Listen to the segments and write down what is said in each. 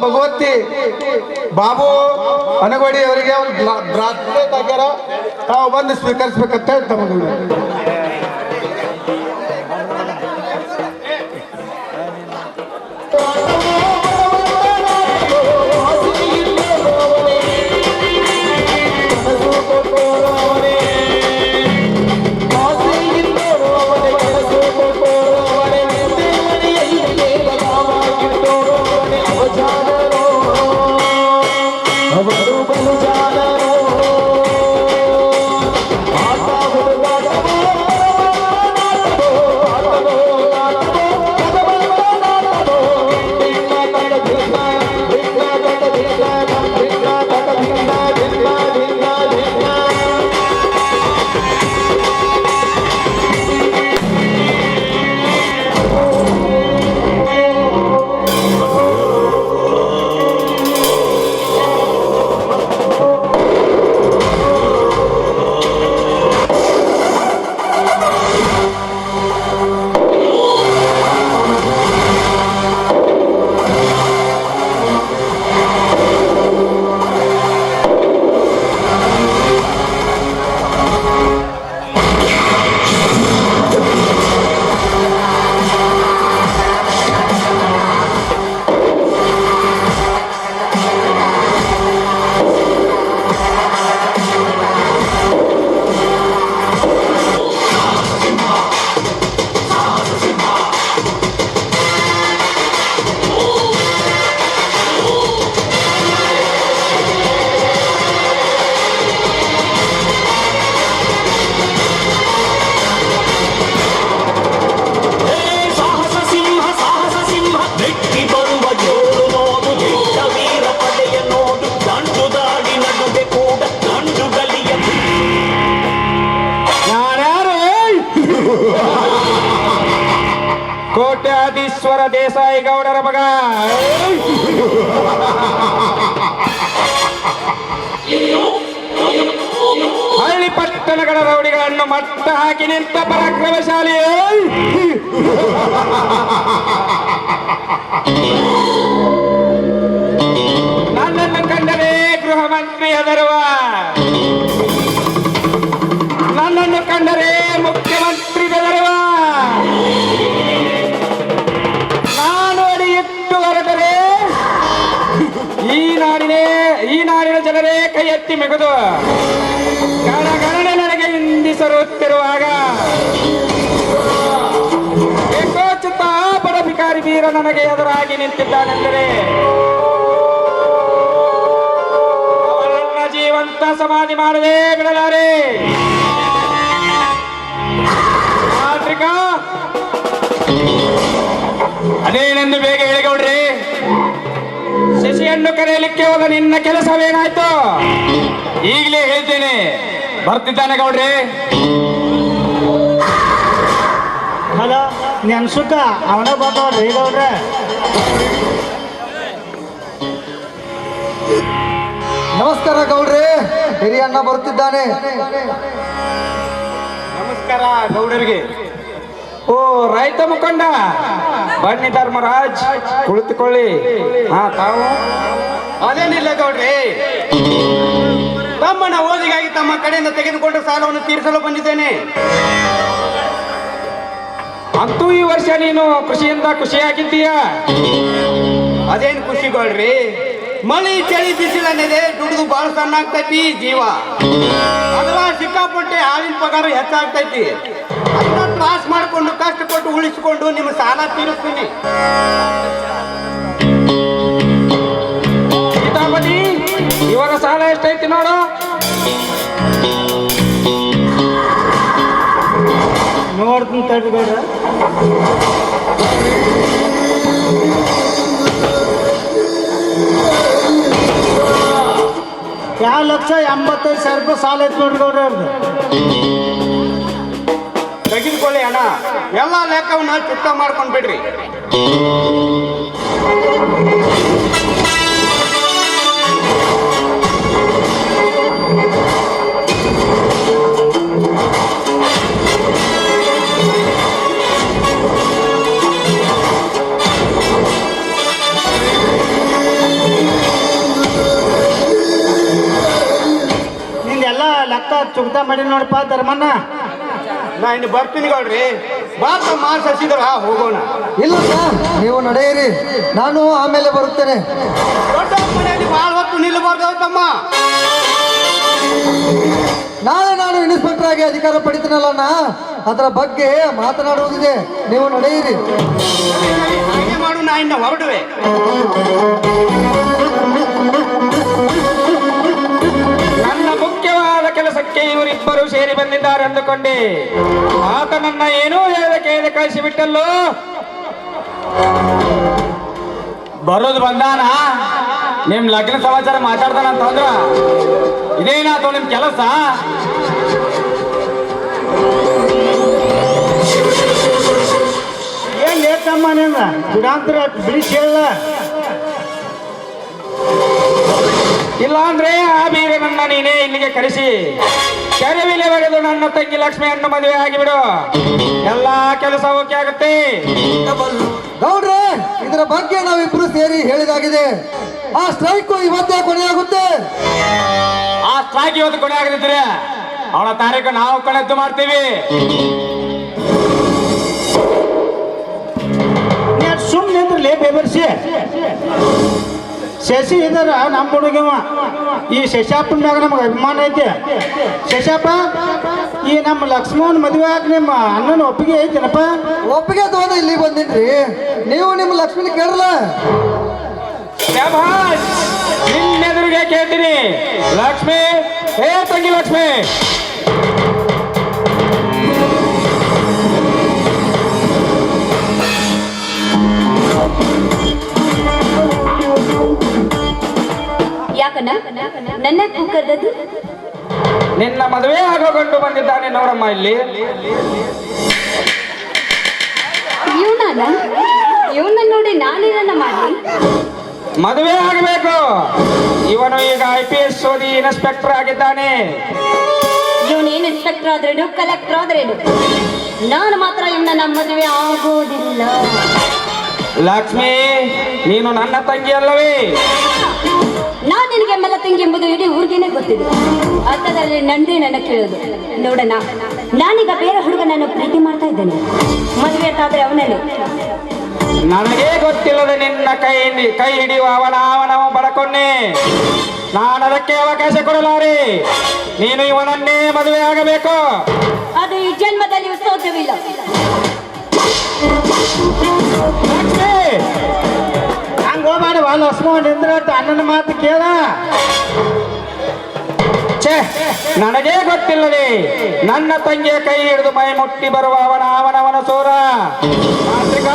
ಭಗವತಿ ಬಾಬು ಅನಗೋಡಿ ಅವರಿಗೆ ಒಂದು ಆಗ್ಯಾರ ತಾವು ಬಂದು ಸ್ವೀಕರಿಸ್ಬೇಕಂತ ಹೇಳಿ ಗೌಡರ ಮಗ. ಹಳ್ಳಿ ಪಟ್ಟಣಗಳ ರೌಡಿಗಳನ್ನು ಮಟ್ಟ ಹಾಕಿ ನಿಂತ ಪರಾಕ್ರಮಶಾಲಿ. ನನಗೆ ಗಣಗಣನೆ ನನಗೆ ಹಿಂದಿಸರುತ್ತಿರುವಾಗ ಏಕೋಚಿತ ಬಡಬಿಕಾರಿ ವೀರ ನನಗೆ ಎದುರಾಗಿ ನಿಂತಿದ್ದಾನೆಂದರೆ ಅವರನ್ನ ಜೀವಂತ ಸಮಾಧಿ ಮಾಡದೇ ಬಿಡಲಾರೆ. ಅದೇನೆಂದು ಬೇಗ ಹೇಳಿಗೌಡ್ರಿ ಶಶಿಯನ್ನು ಕರೆಯಲಿಕ್ಕೆ ಹೋದ ನಿನ್ನ ಕೆಲಸವೇನಾಯ್ತು? ಈಗಲೇ ಹೇಳ್ತೇನೆ. ಬರ್ತಿದ್ದಾನೆ ಗೌಡ್ರಿ. ಹಲೋ ನೆನ್ಸುತ್ತ ಅವನ ಬಂದವ್ರಿ ಗೌಡ್ರೆ. ನಮಸ್ಕಾರ ಗೌಡ್ರಿ. ಹಿರಿಯಣ್ಣ ಬರ್ತಿದ್ದಾನೆ. ನಮಸ್ಕಾರ ಗೌಡರಿಗೆ. ಓ, ರೈತ ಮುಖಂಡ. ಬನ್ನಿ ಧರ್ಮರಾಜ್, ಕುಳಿತುಕೊಳ್ಳಿ. ಹಾ, ತಾವು. ಅದೇನಿಲ್ಲ ಗೌಡ್ರಿ. ತಮ್ಮನ ಓದಿಗಾಗಿ ತಮ್ಮ ಕಡೆಯಿಂದ ತೆಗೆದುಕೊಂಡ ಸಾಲವನ್ನು ತೀರಿಸಲು ಬಂದಿದ್ದೇನೆ. ಅಂತೂ ಈ ವರ್ಷ ನೀನು ಕೃಷಿಯಿಂದ ಖುಷಿಯಾಗಿದ್ದೀಯ ಅದೇನು ಖುಷಿ ಗೌಡ್ರಿ. ಮಳಿ, ಚಳಿ ಬಿಸಿಲನ್ನಿದೆ, ದುಡಿದು ಬಹಳ ಸಣ್ಣ ಆಗ್ತೈತಿ ಜೀವ. ಅದ್ರ ಸಿಕ್ಕಾಪಟ್ಟೆ ಹಾವಿನ ಪಗಾರ ಹೆಚ್ಚಾಗ್ತೈತಿ. ಅದನ್ನ ತ್ರಾಸ್ ಮಾಡ್ಕೊಂಡು ಕಷ್ಟಪಟ್ಟು ಉಳಿಸಿಕೊಂಡು ನಿಮ್ಮ ಸಾಲ ತೀರಿಸ್ತೀನಿ. ಸೀತಾಪತಿ, ಇವಾಗ ಸಾಲ ಎಷ್ಟೈತಿ ನೋಡು. ನೋಡ್ತೀನಿ ತಡ್ರಿ ಯಾವ ಲಕ್ಷ ಎಂಬತ್ತೈದು ಸಾವಿರ ರೂಪಾಯಿ ಸಾಲ ಐತೆ ನೋಡ್ರಿ ಗೌಡ್ರ ಅವ್ರದ್ದು ತೆಗೆದುಕೊಳ್ಳಿ ಅಣ್ಣ. ಎಲ್ಲ ಲೆಕ್ಕವನ್ನ ಚಿತ್ತ ಮಾಡ್ಕೊಂಡ್ ಇನ್ನು ಬರ್ತೀನಿ ಗೌಡ್ರಿ. ಬಾತ ಸಸಿದ್ರ ಹಾ ಹೋಗೋಣ. ಇಲ್ಲ ಸರ್ ನೀವು ನಡೆಯಿರಿ. ನಾನು ಆಮೇಲೆ ಬರುತ್ತೇನೆ. ದೊಡ್ಡ ಮನೆಯಲ್ಲಿ ಭಾಳ ಹೊತ್ತು ನಿಲ್ಲಬಾರ್ದು ತಮ್ಮ. ನಾಳೆ ನಾನು ಇನ್ಸ್ಪೆಕ್ಟರ್ ಆಗಿ ಅಧಿಕಾರ ಪಡಿತೀನಲ್ಲ ನಾ ಅದರ ಬಗ್ಗೆ ಮಾತನಾಡುವುದಿದೆ. ನೀವು ನಡೆಯಿರಿ. ಹಾಗೆ ಮಾಡು ನಾ ಇನ್ನ ಹೊರಡುವೆ. ಕೆಲಸಕ್ಕೆ ಇವರಿಬ್ಬರು ಸೇರಿ ಬಂದಿದ್ದಾರೆ ಅಂದುಕೊಂಡೆ. ಆತ ನನ್ನ ಏನೂ ಹೇಳದೆ ಕೇಳದೆ ಕಳಿಸಿಬಿಟ್ಟಲ್ಲೋ? ಬರೋದು ಬಂದಾನ? ನಿಮ್ ಲಗ್ನ ಸಮಾಚಾರ ಮಾತಾಡ್ತಾನ ಅಂತಂದ್ರ ಇದೇನಾತು ನಿಮ್ ಕೆಲಸ? ಏನ್ ಲೇಟಮ್ಮ ನಿನ್ನ ಬಿಡಾಂತರ ಬಿಡಿಸಿ ಹೇಳ ಇಲ್ಲ ಅಂದ್ರೆ ಆ ಬೀರನನ್ನ ನೀನೇ ಇಲ್ಲಿಗೆ ಕರೆಸಿ. ಕರೆವಿಲೆ ಬಗೆದು ನನ್ನ ತಂಗಿ ಲಕ್ಷ್ಮಿಯನ್ನು ಮದುವೆ ಆಗಿಬಿಡು. ಎಲ್ಲಾ ಕೆಲಸ ಓಕೆ ಆಗುತ್ತೆ. ಗೌಡ್ರೆ ಇದರ ಬಗ್ಗೆ ನಾವಿಬ್ರು ಸೇರಿ ಹೇಳಿದಾಗಿದೆ. ಆ ಸ್ಟ್ರೈಕ್ ಇವತ್ತೇ ಕೊನೆಯಾಗುತ್ತೆ ಆ ಸ್ಟ್ರೈಕ್ ಇವತ್ತು ಕೊನೆ ಆಗದಿದ್ರೆ ಅವಳ ತಾರೀಕು ನಾವು ಕಳೆದ್ದು ಮಾಡ್ತೀವಿ. ಸುಮ್ಮನೆ ಅಂದ್ರೆ ಲೇ ಬೇಬರ್ಸಿ ಶಶಿ ಇದರ ನಮ್ಮ ಹುಡುಗಿವ. ಈ ಶಶಾಪನ ಮ್ಯಾಗ ನಮ್ಗೆ ಅಭಿಮಾನ ಐತೆ. ಶಶಾಪ ಈ ನಮ್ಮ ಲಕ್ಷ್ಮಣ ಮದುವೆ ಆಗ ನಿಮ್ಮ ಅಣ್ಣನ ಒಪ್ಪಿಗೆ ಐತೇನಪ್ಪ? ಒಪ್ಪಿಗೆ ತಗೊಂಡು ಇಲ್ಲಿ ಬಂದಿನ್ರಿ. ನೀವು ನಿಮ್ಮ ಲಕ್ಷ್ಮಣ ಕೇಳಲ್ಲ ನಿನ್ನೆದುರಿಗೆ ಕೇಳ್ತೀನಿ. ಲಕ್ಷ್ಮಿ ಹೇ ತಂಗಿ ಲಕ್ಷ್ಮಿ. ನನ್ನ ನಿನ್ನ ಮದುವೆ ಆಗೋಗೊಂಡು ಬಂದಿದ್ದಾನೆ ನೋಡಮ್ಮ ಇಲ್ಲಿ. ನೋಡಿ ನಾನೇನನ್ನ ಮಾಡಿ ಮದುವೆ ಆಗಬೇಕು. ಇವನು ಈಗ ಐ ಪಿ ಎಸ್ ಓದಿ ಇನ್ಸ್ಪೆಕ್ಟರ್ ಆಗಿದ್ದಾನೆ. ಇವನೇನು ಇನ್ಸ್ಪೆಕ್ಟರ್ ಆದ್ರೇನು ಕಲೆಕ್ಟರ್ ಆದ್ರೇನು? ನಾನು ಮಾತ್ರ ಇವನ ಮದುವೆ ಆಗೋದಿಲ್ಲ. ಲಕ್ಷ್ಮಿ ನೀನು ನನ್ನ ತಂಗಿ ಅಲ್ಲವೇ? ಎಂಬುದು ಇಡೀ ಊರಿಗೇನೆ ಗೊತ್ತಿದೆ. ಅರ್ಥದಲ್ಲಿ ನಂದೇ ನನ್ನ ಕೇಳೋದು ನೋಡೋಣ ನಾನೀಗ ಬೇರೆ ಹುಡುಗನನ್ನು ಪ್ರೀತಿ ಮಾಡ್ತಾ ಇದ್ದೇನೆ. ಮದುವೆ ಆದ್ರೆ ಅವನಲ್ಲಿ. ನನಗೇ ಗೊತ್ತಿಲ್ಲದೆ ನಿನ್ನ ಕೈ ಹಿಡಿ- ಕೈ ಹಿಡಿಯುವ ಅವನ ಅವನ ಬಡಕೊನ್ನೆ. ನಾನು ಅದಕ್ಕೆ ಅವಕಾಶ ಕೊಡಲಾರೆ. ನೀನು ಇವನನ್ನೇ ಮದುವೆ ಆಗಬೇಕು. ಅದು ಈ ಜನ್ಮದಲ್ಲಿ ಸಾಧ್ಯವಿಲ್ಲ. ಹೋಗ್ಬೇಡ ಲಕ್ಷ್ಮಣ್ ನಿಂದ್ರ ಅಣ್ಣನ ಮಾತು ಕೇಳ. ಛೇ, ನನಗೇ ಗೊತ್ತಿಲ್ಲದೆ ನನ್ನ ತಂಗಿಯ ಕೈ ಹಿಡಿದು ಮೈ ಮುಟ್ಟಿ ಬರುವ ಅವನ ಅವನವನ ಸೋರ. ಕಾರ್ತಿಕ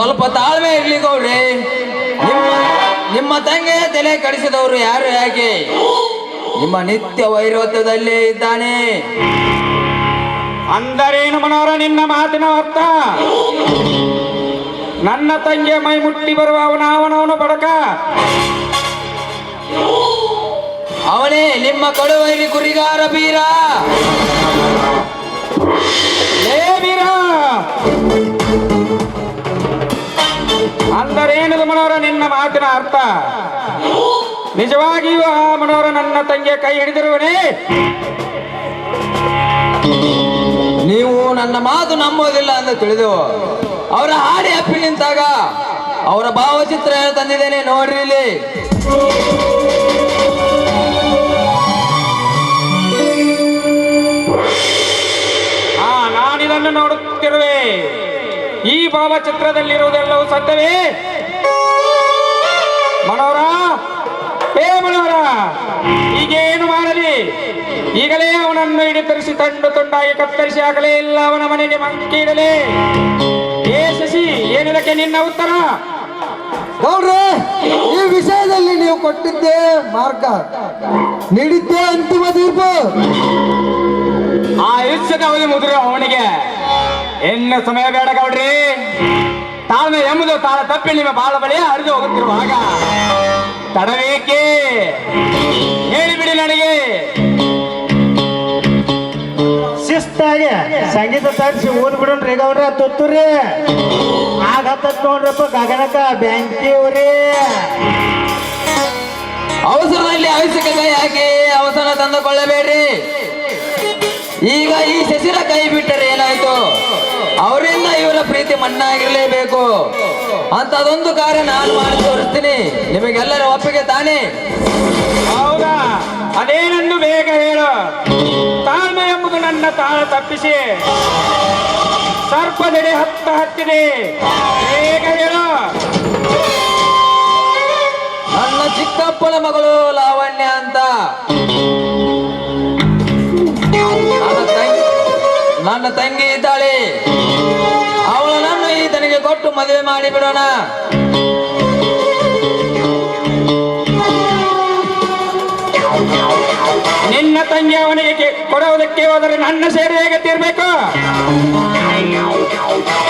ಸ್ವಲ್ಪ ತಾಳ್ಮೆ ಇರ್ಲಿ ಗೌಡ್ರಿ. ನಿಮ್ಮ ನಿಮ್ಮ ತಂಗೆ ತಲೆ ಕಡಿಸಿದವರು ಯಾರು ಯಾಕೆ? ನಿಮ್ಮ ನಿತ್ಯ ವೈರತ್ವದಲ್ಲಿ ಇದ್ದಾನೆ. ಅಂದರೇನು ಮನೋರ ನಿನ್ನ ಮಾತಿನ ಅರ್ಥ? ನನ್ನ ತಂಗೆ ಮೈ ಮುಟ್ಟಿ ಬರುವ ಅವನ ಅವನವನು ಬಡಕ? ಅವನೇ ನಿಮ್ಮ ಕಡುವೈರಿ ಕುರಿಗಾರ ಬೀರ. ಲೇ ಅಂದರೇನು ಮನೋರ ನಿನ್ನ ಮಾತಿನ ಅರ್ಥ? ನಿಜವಾಗಿಯೂ ಆ ಮನೋರ ನನ್ನ ತಂಗಿಯ ಕೈ ಹಿಡಿದಿರುವನೇ? ನೀವು ನನ್ನ ಮಾತು ನಂಬೋದಿಲ್ಲ ಅಂತ ತಿಳಿದೆವು ಅವರ ಹಾಡಿ ಅಪ್ಪಿ ನಿಂತಾಗ ಅವರ ಭಾವಚಿತ್ರ ತಂದಿದ್ದೇನೆ ನೋಡ್ರಿ ಇಲ್ಲಿ. ಆ ನಾನಿದನ್ನು ನೋಡುತ್ತಿರುವೆ. ಈ ಭಾವಚಿತ್ರದಲ್ಲಿರುವುದೆಲ್ಲವೂ ಸತ್ಯವೇ ಮನೋರ ಏ ಮನೋರ ಈಗೇನು ಮಾಡಲಿ? ಈಗಲೇ ಅವನನ್ನು ಹಿಡಿತರಿಸಿ ತಂಡು ತುಂಡಾಗಿ ಕತ್ತರಿಸಿ ಆಗಲೇ ಇಲ್ಲ ಅವನ ಮನೆಗೆ ಮಂಕಿಡಲೇ ಏ ಶಶಿ ಏನಿದಕ್ಕೆ ನಿನ್ನ ಉತ್ತರ? ಗೌಡ್ರೆ ಈ ವಿಷಯದಲ್ಲಿ ನೀವು ಕೊಟ್ಟಿದ್ದೇ ಮಾರ್ಗ. ನೀಡಿದ್ದೇ ಅಂತಿಮ ತೀರ್ಪು. ಆ ಯುದ್ಧದ ಅವಧಿ ಮುದುರೆ ಅವನಿಗೆ. ಎನ್ನ ಸಮಯ ಬೇಡ ಗೌಡ್ರಿ. ತಾಳ್ಮೆ ಎಂಬುದು ತಾಳ ತಪ್ಪಿ ನಿಮ್ಮ ಬಾಳ ಬಳಿ ಹರಿದು ಹೋಗುತ್ತಿರುವಾಗ. ತಡವೇಕೆ? ಹೇಳಿಬಿಡಿ ನನಗೆ. ಶಿಸ್ತಾಗೆ ಸಂಗೀತ ತರಿಸಿ ಓದ್ ಬಿಡೋಣ್ರಿ ಗೌಡ್ರ ತುತ್ತೂರಿ. ಆಗ ಹತ್ತತ್ ನೋಡ್ರಪ್ಪ ಗಗನಕ ಬ್ಯಾಂಕಿವ್ರಿ ಅವಸರದಲ್ಲಿ ಅವಶ್ಯಕತೆ ಯಾಕೆ? ಅವಸರ ತಂದುಕೊಳ್ಳಬೇಡ್ರಿ. ಈಗ ಈ ಶಶಿರ ಕೈ ಬಿಟ್ಟರೆ ಏನಾಯ್ತು? ಅವರಿಂದ ಇವರ ಪ್ರೀತಿ ಮಣ್ಣಾಗಿರ್ಲೇಬೇಕು. ಅಂತದೊಂದು ಕಾರ್ಯ ನಾನು ಮಾಡಿ ತೋರಿಸ್ತೀನಿ. ನಿಮಗೆಲ್ಲರ ಒಪ್ಪಿಗೆ ತಾನೇ? ಹೌದಾ? ಅದೇನನ್ನು ಬೇಗ ಹೇಳು. ತಾಳ್ಮೆ ಎಂಬುದು ನನ್ನ ತಾಳ ತಪ್ಪಿಸಿ. ಸರ್ಪದೆಡೆ ಹತ್ತ ಹತ್ತಿದೆ. ಬೇಗ ಹೇಳು. ನನ್ನ ಚಿಕ್ಕಪ್ಪನ ಮಗಳು ಲಾವಣ್ಯ ಅಂತ. ನನ್ನ ತಂಗಿ ಇದ್ದಾಳೆ. ಅವಳನ್ನು ಈತನಿಗೆ ಕೊಟ್ಟು ಮದುವೆ ಮಾಡಿ ಬಿಡೋಣ. ನಿನ್ನ ತಂಗಿ ಅವನಿಗೆ ಕೊಡುವುದಕ್ಕೆ ಹೋದರೆ ನನ್ನ ಸೇರು ಹೇಗೆ ತೀರ್ಬೇಕು?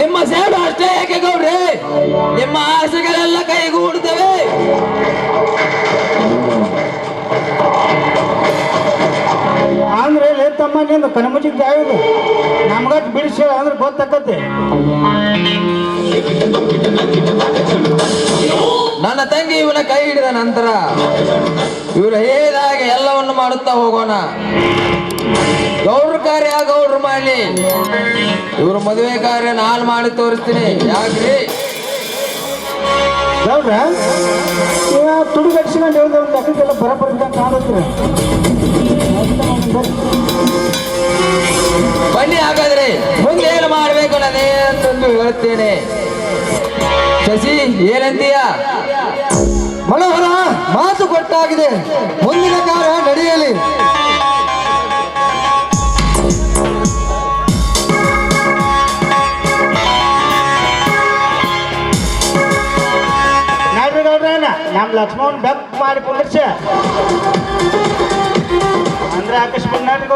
ನಿಮ್ಮ ಸೇವೆ ಅಷ್ಟೇ ಏಕೆ ಗೌಡ್ರಿ? ನಿಮ್ಮ ಆಸೆಗಳೆಲ್ಲ ಕೈಗೂಡುತ್ತವೆ ತಮ್ಮ ನಿಂದು ಕಣ್ಮುಚ್ಚಿಗೆ ಜಾಯಿದು ನಮ್ಗಟ್ ಬಿಡಿಸಿ ಅಂದ್ರೆ ಗೊತ್ತಾಕತಿ ನನ್ನ ತಂಗಿ ಇವನ ಕೈ ಹಿಡಿದ ನಂತರ ಇವರು ಹೇಳಿದಾಗೆ ಎಲ್ಲವನ್ನು ಮಾಡುತ್ತಾ ಹೋಗೋಣ. ಗೌಡ್ರ ಕಾರ್ಯ ಗೌಡ್ರು ಮಾಡಲಿ. ಇವ್ರ ಮದುವೆ ಕಾರ್ಯ ನಾನು ಮಾಡಿ ತೋರಿಸ್ತೀನಿ. ಯಾಕ್ರಿ? ಗೌಡ್ರ ಇವ ತುಡು ಕಟ್ಸ್ಕೊಂಡು ಹೇಳ್ದೆ ಒಂದು ಅಕ್ಕಕ್ಕೆಲ್ಲ ಅಂತಂದು ಹೇಳುತ್ತೇನೆ ಶಶಿ, ಏನಂತೀಯ? ಮನೋಹರ, ಮಾತು ಕೊಟ್ಟಾಗಿದೆ. ಮುಂದಿನ ಕಾರ್ಯ ನಡೆಯಲಿ. ನಮ್ಮ ಲಕ್ಷ್ಮಣ್ ಬೆಕ್ ಮಾಡಿ ಕುಂದರ್ಸ. ಅಂದ್ರೆ ಆಕಸ್ಮಿಕ ನಾಟಕ